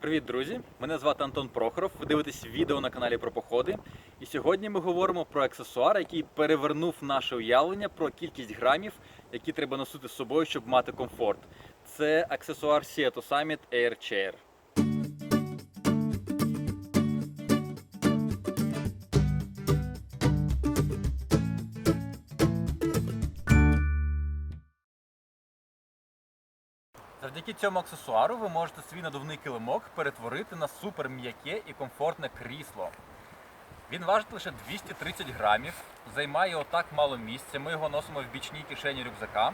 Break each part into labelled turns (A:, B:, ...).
A: Привіт, друзі! Мене звати Антон Прохоров. Ви дивитесь відео на каналі про походи. І сьогодні ми говоримо про аксесуар, який перевернув наше уявлення про кількість грамів, які треба носити з собою, щоб мати комфорт. Це аксесуар Seattle Summit Air Chair. Завдяки цьому аксесуару ви можете свій надувний килимок перетворити на супер м'яке і комфортне крісло. Він важить лише 230 грамів, займає отак мало місця. Ми його носимо в бічній кишені рюкзака.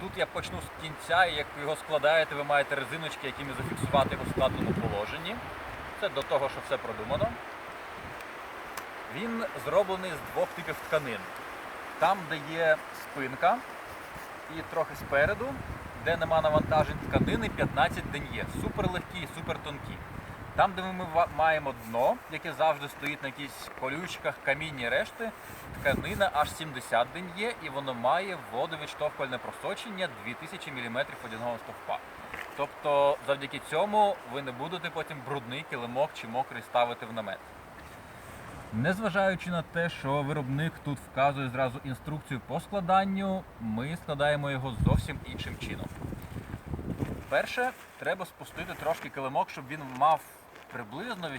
A: Тут я почну з кінця, і як ви його складаєте, ви маєте резиночки, якими зафіксувати його в складеному положенні. Це до того, що все продумано. Він зроблений з двох типів тканин. Там, де є спинка, і трохи спереду, де нема навантажень тканини 15 ден'є. Супер легкі, супер тонкі. Там, де ми маємо дно, яке завжди стоїть на якихось колючках, камінні решти, тканина аж 70 ден'є і воно має водовідштовхувальне просочення 2000 мм водяного стовпа. Тобто завдяки цьому ви не будете потім брудний килимок чи мокрий ставити в намет. Незважаючи на те, що виробник тут вказує зразу інструкцію по складанню, ми складаємо його зовсім іншим чином. Перше, треба спустити трошки килимок, щоб він мав приблизно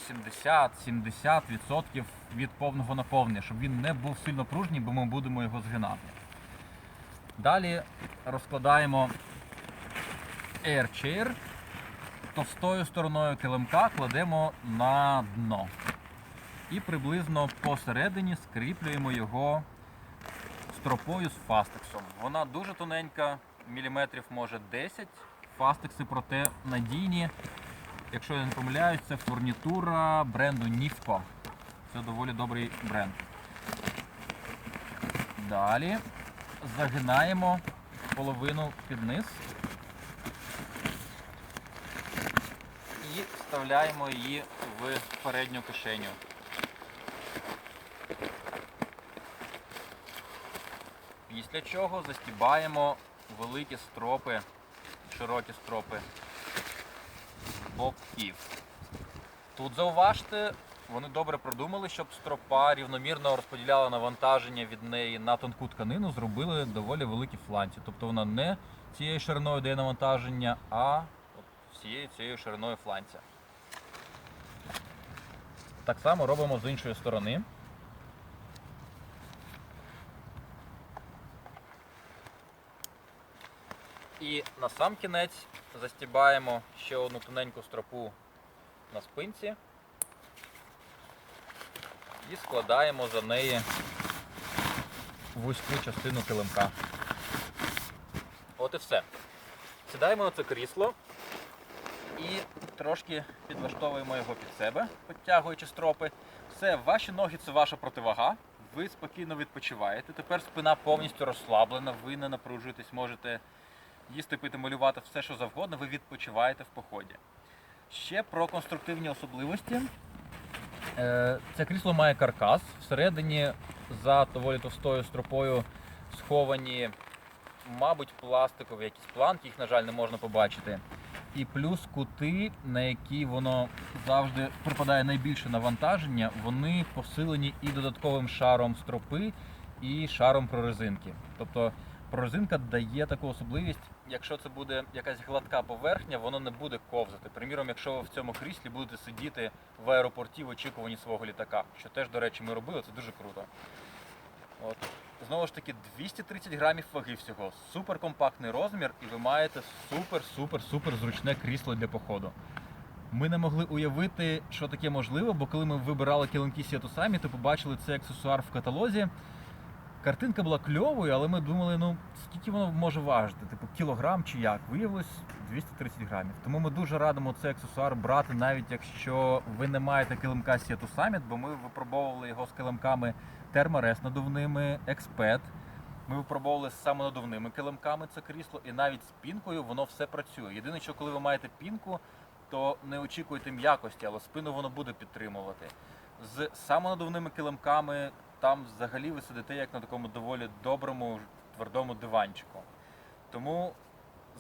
A: 80-70% від повного наповнення, щоб він не був сильно пружній, бо ми будемо його згинати. Далі розкладаємо Air Chair, товстою стороною килимка кладемо на дно і приблизно посередині скріплюємо його стропою з фастексом. Вона дуже тоненька, міліметрів може 10. Фастекси, проте надійні. Якщо я не помиляюсь, це фурнітура бренду Nifco. Це доволі добрий бренд. Далі загинаємо половину під низ і вставляємо її в передню кишеню. Після чого застібаємо великі стропи, широкі стропи боків. Тут зауважте, вони добре продумали, щоб стропа рівномірно розподіляла навантаження від неї на тонку тканину, зробили доволі великі фланці. Тобто вона не цією шириною дає навантаження, а всією цією шириною фланця. Так само робимо з іншої сторони. І на сам кінець застібаємо ще одну тоненьку стропу на спинці і складаємо за неї вузьку частину килимка. От і все. Сідаємо на це крісло і трошки підлаштовуємо його під себе, підтягуючи стропи. Все, ваші ноги це ваша противага. Ви спокійно відпочиваєте. Тепер спина повністю розслаблена, ви не напружуєтесь, можете їсти, пити, малювати все, що завгодно, ви відпочиваєте в поході. Ще про конструктивні особливості. Е, Це крісло має каркас. Всередині за доволі товстою стропою сховані, мабуть, пластикові якісь планки, їх, на жаль, не можна побачити. І плюс кути, на які воно завжди припадає найбільше навантаження, вони посилені і додатковим шаром стропи, і шаром прорезинки. Тобто прорезинка дає таку особливість, якщо це буде якась гладка поверхня, воно не буде ковзати. Приміром, якщо ви в цьому кріслі будете сидіти в аеропорті в очікуванні свого літака, що теж, до речі, ми робили, це дуже круто. От. Знову ж таки, 230 грамів ваги всього, суперкомпактний розмір, і ви маєте супер-супер-супер зручне крісло для походу. Ми не могли уявити, що таке можливо, бо коли ми вибирали килимки Сіату самі, то побачили цей аксесуар в каталозі. Картинка була кльовою, але ми думали, ну скільки воно може важити, типу кілограм чи як. Виявилось 230 грамів. Тому ми дуже радимо цей аксесуар брати, навіть якщо ви не маєте килимка Seattle Summit, бо ми випробовували його з килимками Thermarest надувними, Exped. Ми випробовували з самонадувними килимками це крісло, і навіть з пінкою воно все працює. Єдине, що коли ви маєте пінку, то не очікуйте м'якості, але спину воно буде підтримувати. З самонадувними килимками там взагалі ви сидите як на такому доволі доброму твердому диванчику. Тому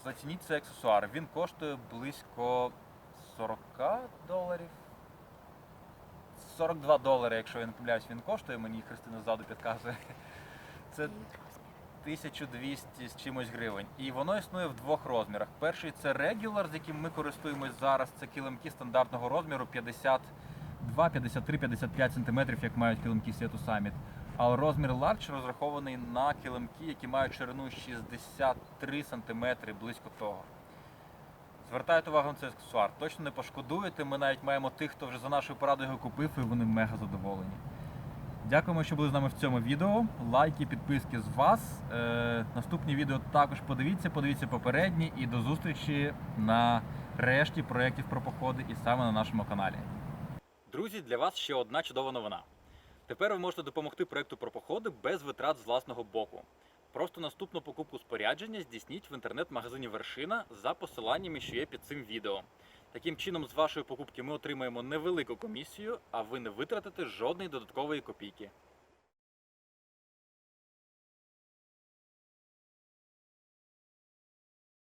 A: зацініть цей аксесуар. Він коштує близько 40 доларів. 42 долари, якщо я не помиляюсь, він коштує, мені Христина ззаду підказує. Це 1200 з чимось гривень. І воно існує в двох розмірах. Перший це Regular, з яким ми користуємось зараз. Це килимки стандартного розміру 52, 53, 55 см, як мають килимки Сету Summit. А розмір Large розрахований на килимки, які мають ширину 63 см, близько того. Звертайте увагу на цей аксесуар. Точно не пошкодуєте. Ми навіть маємо тих, хто вже за нашою порадою його купив, і вони мега задоволені. Дякуємо, що були з нами в цьому відео. Лайки, підписки з вас. Е, наступні відео також подивіться, подивіться попередні і до зустрічі на решті проєктів про походи і саме на нашому каналі. Друзі, для вас ще одна чудова новина. Тепер ви можете допомогти проєкту про походи без витрат з власного боку. Просто наступну покупку спорядження здійсніть в інтернет-магазині Вершина за посиланнями, що є під цим відео. Таким чином, з вашої покупки ми отримаємо невелику комісію, а ви не витратите жодної додаткової копійки.